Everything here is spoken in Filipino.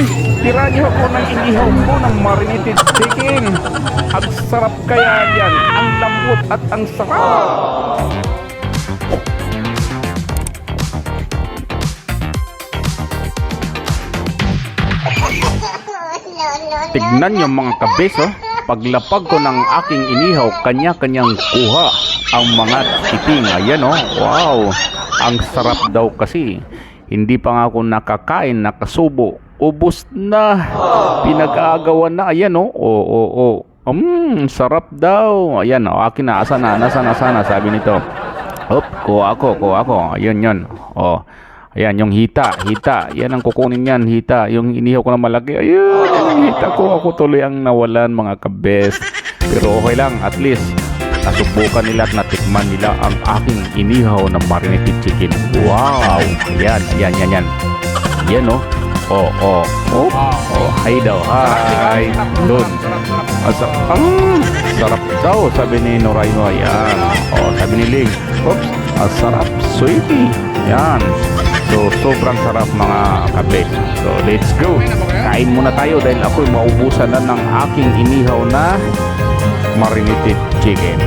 Uy, tira niyo ako ng inihaw ko ng marinated chicken. Ang sarap kaya yan. Ang lambot at ang sarap. Tignan niyo mga kabes, oh. Paglapag ko ng aking inihaw, kanya-kanyang kuha ang mga titing. Ayan, oh. Wow. Ang sarap daw kasi. Hindi pa nga ako nakakain, nakasubo. Ubus na. Pinag-aagawan na. Ayan, oh. Oo, oo, oo. Mm, sarap daw. Ayan, oh. Akin na. Asa na, nasa na, sana, sabi nito. Hop, kuha ako, kuha ako. Ayun, yun. Oh. Ayan, yung hita, hita. Yan ang kukunin yan, hita. Yung inihaw ko na malaki. Ayun, yung hita ko. Ako tuloy ang nawalan, mga kabes. Pero okay lang, at least nasubukan nila at natikman nila ang aking inihaw na marinated chicken. Wow! Ayan, ayan, yan, yan. Yan, oh. Oh, oh. Oh, oh hi daw. Hi. Doon. Asa, ah, sarap daw, sabi ni Noraino. Ayan. Oh, sabi ni Ling. Oops, ang sarap. Sweetie. Ayan. So, sobrang sarap mga kabe. So, let's go. Kain muna tayo dahil ako'y maubusan na ng aking inihaw na marinated chicken.